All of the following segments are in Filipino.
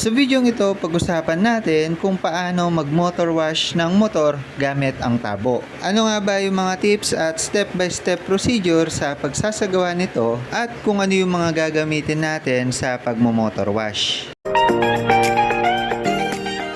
Sa video ito, pag-usapan natin kung paano mag-motor wash ng motor gamit ang tabo. Ano nga ba yung mga tips at step-by-step procedure sa pagsasagawa nito at kung ano yung mga gagamitin natin sa pagmo-motor wash.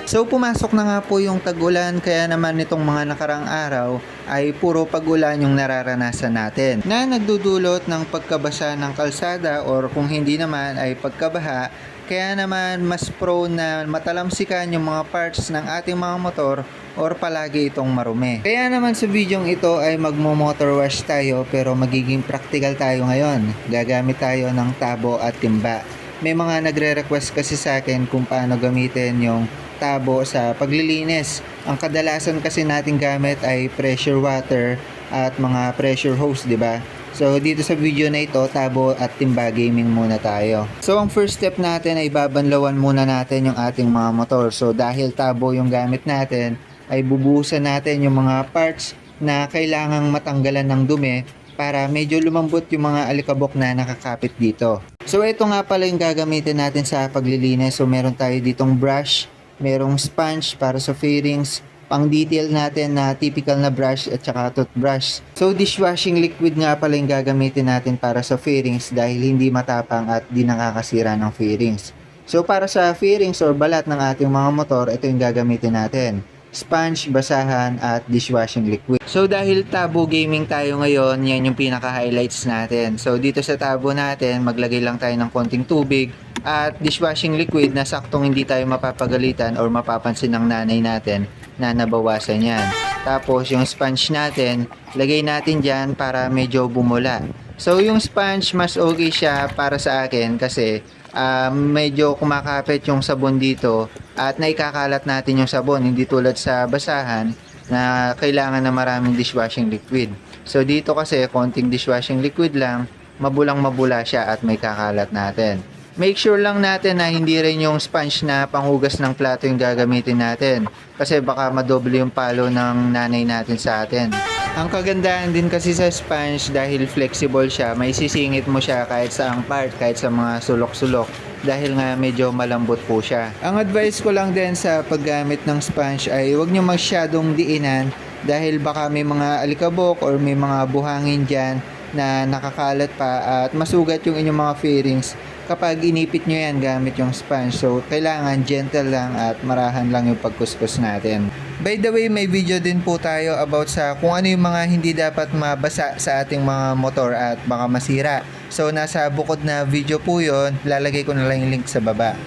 So pumasok na nga po yung tag-ulan kaya naman nitong mga nakarang araw ay puro pag-ulan yung nararanasan natin na nagdudulot ng pagkabasa ng kalsada or kung hindi naman ay pagkabaha kaya naman mas prone na matalamsikan yung mga parts ng ating mga motor or palagi itong marumi. Kaya naman sa videong ito ay magmo-motor wash tayo pero magiging practical tayo ngayon. Gagamit tayo ng tabo at timba. May mga nagre-request kasi sa akin kung paano gamitin yung tabo sa paglilinis. Ang kadalasan kasi nating gamit ay pressure water at mga pressure hose, di ba? So dito sa video na ito, tabo at timba gaming muna tayo. So ang first step natin ay babanlawan muna natin yung ating mga motor. So dahil tabo yung gamit natin, ay bubuhusan natin yung mga parts na kailangang matanggalan ng dumi para medyo lumambot yung mga alikabok na nakakapit dito. So ito nga pala yung gagamitin natin sa paglilinis. So meron tayo ditong brush, merong sponge para sa fairings, pang detail natin na typical na brush at saka toothbrush. So dishwashing liquid nga pala yung gagamitin natin para sa fairings dahil hindi matapang at di nakakasira ng fairings. So para sa fairings or balat ng ating mga motor, ito yung gagamitin natin. Sponge, basahan at dishwashing liquid. So dahil tabo gaming tayo ngayon, yan yung pinaka-highlights natin. So dito sa tabo natin, maglagay lang tayo ng konting tubig at dishwashing liquid na saktong hindi tayo mapapagalitan or mapapansin ng nanay natin na nabawasan yan. Tapos yung sponge natin, lagay natin dyan para medyo bumula. So yung sponge mas okay siya para sa akin kasi ah, medyo kumakapit yung sabon dito at naikakalat natin yung sabon hindi tulad sa basahan na kailangan na maraming dishwashing liquid. So dito kasi konting dishwashing liquid lang, mabulang mabula siya at may kakalat natin. Make sure lang natin na hindi rin yung sponge na panghugas ng plato yung gagamitin natin. Kasi baka madoble yung palo ng nanay natin sa atin. Ang kagandahan din kasi sa sponge dahil flexible siya, may sisingit mo siya kahit sa ang part, kahit sa mga sulok-sulok. Dahil nga medyo malambot po siya. Ang advice ko lang din sa paggamit ng sponge ay huwag nyo masyadong diinan dahil baka may mga alikabok or may mga buhangin dyan na nakakalat pa at masugat yung inyong mga fairings kapag inipit nyo yan gamit yung sponge. So, kailangan gentle lang at marahan lang yung pagkuskus natin. By the way, may video din po tayo about sa kung ano yung mga hindi dapat mabasa sa ating mga motor at baka masira. So, nasa bukod na video po yon lalagay ko na lang yung link sa baba.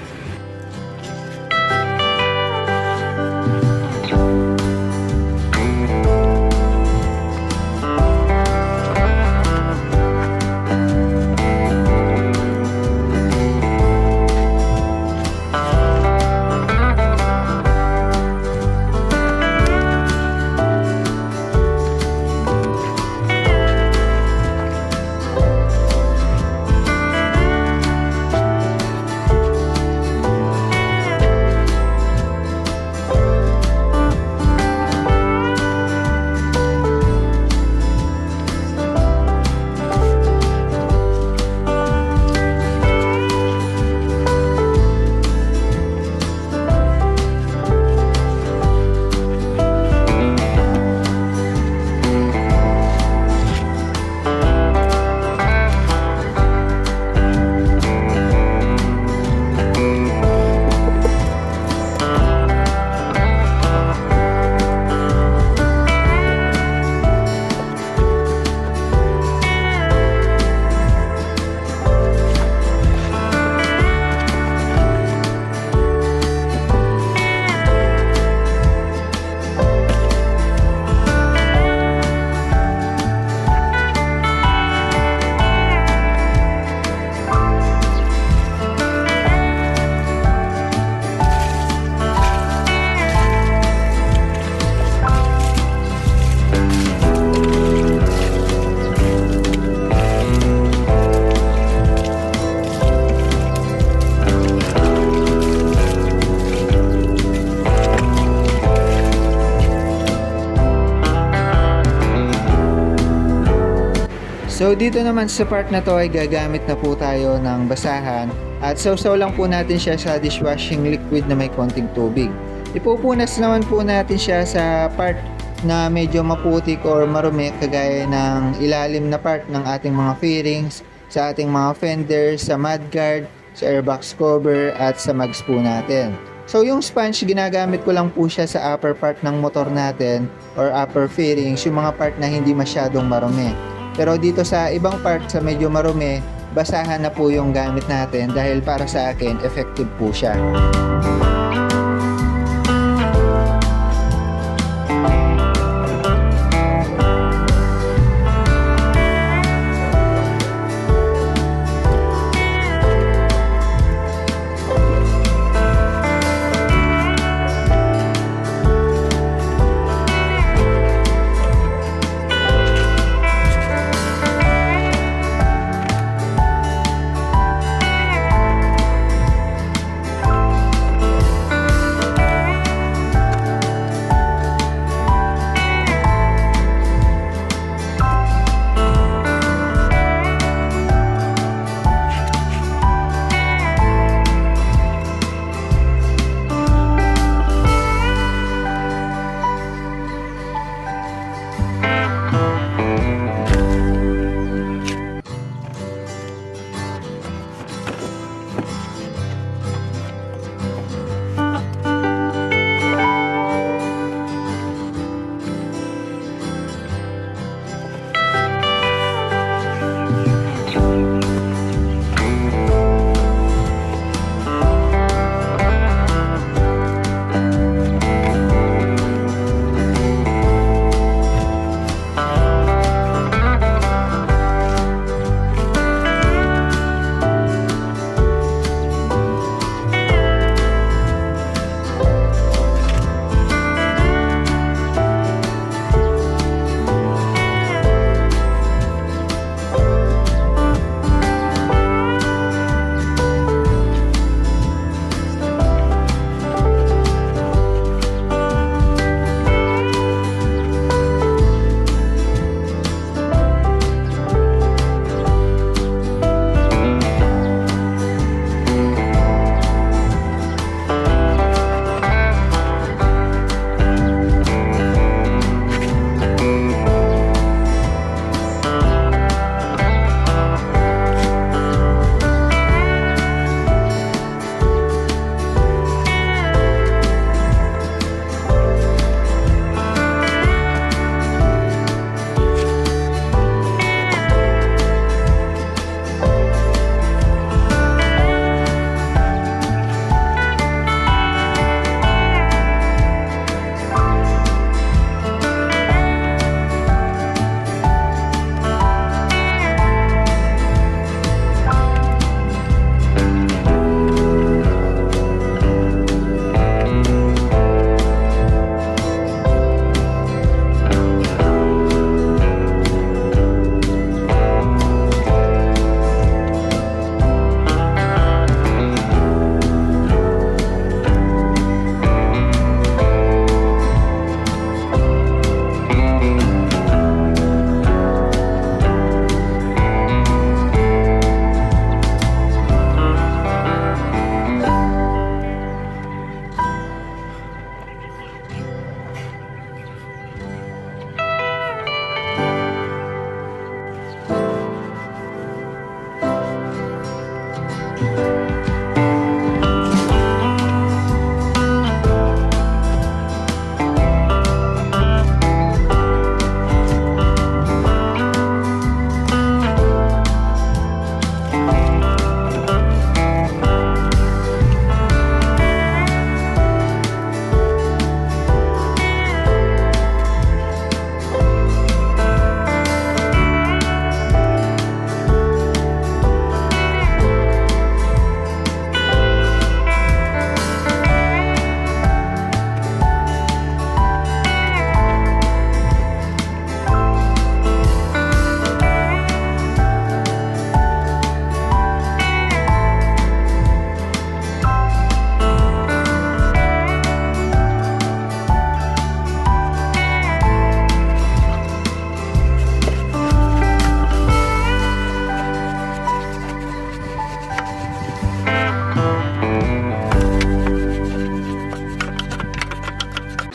Dito naman sa part na to ay gagamit na po tayo ng basahan At sausaw lang po natin siya sa dishwashing liquid na may konting tubig. Ipupunas naman po natin siya sa part na medyo maputik or marumi kagaya ng ilalim na part ng ating mga fairings, sa ating mga fenders, sa mudguard, sa airbox cover at sa mags po natin. So yung sponge ginagamit ko lang po siya sa upper part ng motor natin or upper fairings, yung mga part na hindi masyadong marumi. Pero dito sa ibang part sa medyo marumi, basahan na po yung gamit natin dahil para sa akin effective po siya.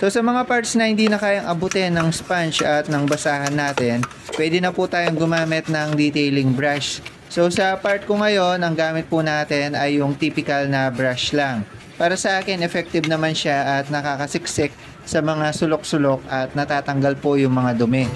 So sa mga parts na hindi na kayang abutin ng sponge at ng basahan natin, pwede na po tayong gumamit ng detailing brush. So sa part ko ngayon, ang gamit po natin ay yung typical na brush lang. Para sa akin, effective naman siya at nakakasiksik sa mga sulok-sulok at natatanggal po yung mga dumi.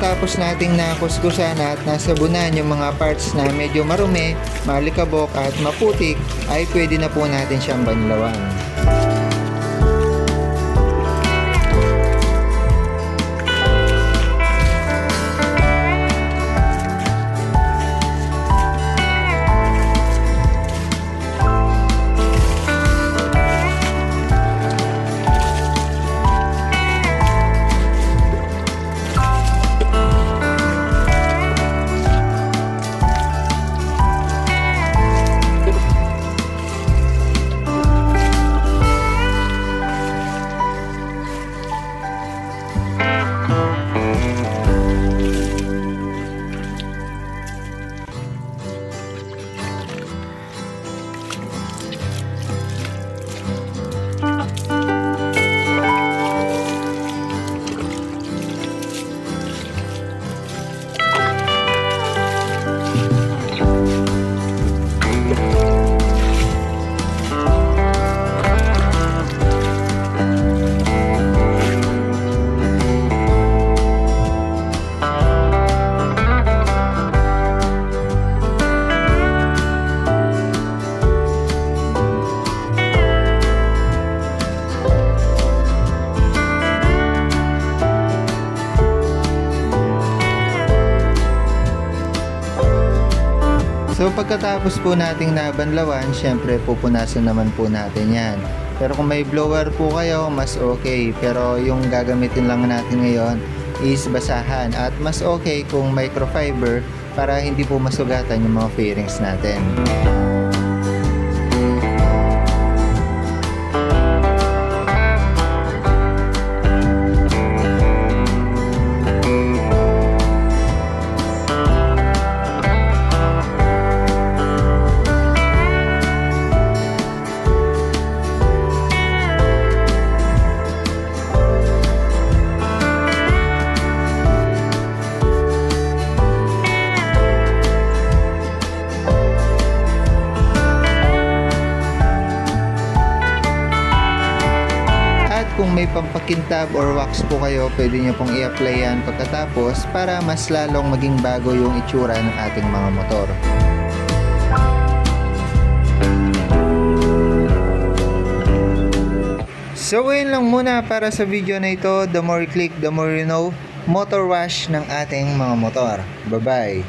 Pagkatapos nating nakuskusan at nasabunan yung mga parts na medyo marumi, malikabok at maputik, ay pwede na po natin siyang banlawan. Pagkatapos po nating nabanlawan, syempre pupunasan naman po natin yan. Pero kung may blower po kayo, mas okay. Pero yung gagamitin lang natin ngayon is basahan. At mas okay kung microfiber para hindi po masugatan yung mga fairings natin. May pampakintab or wax po kayo, pwede nyo pong i-apply yan pagkatapos para mas lalong maging bago yung itsura ng ating mga motor. So, yun lang muna para sa video na ito. The more you click, the more you know. Motor wash ng ating mga motor. Bye-bye!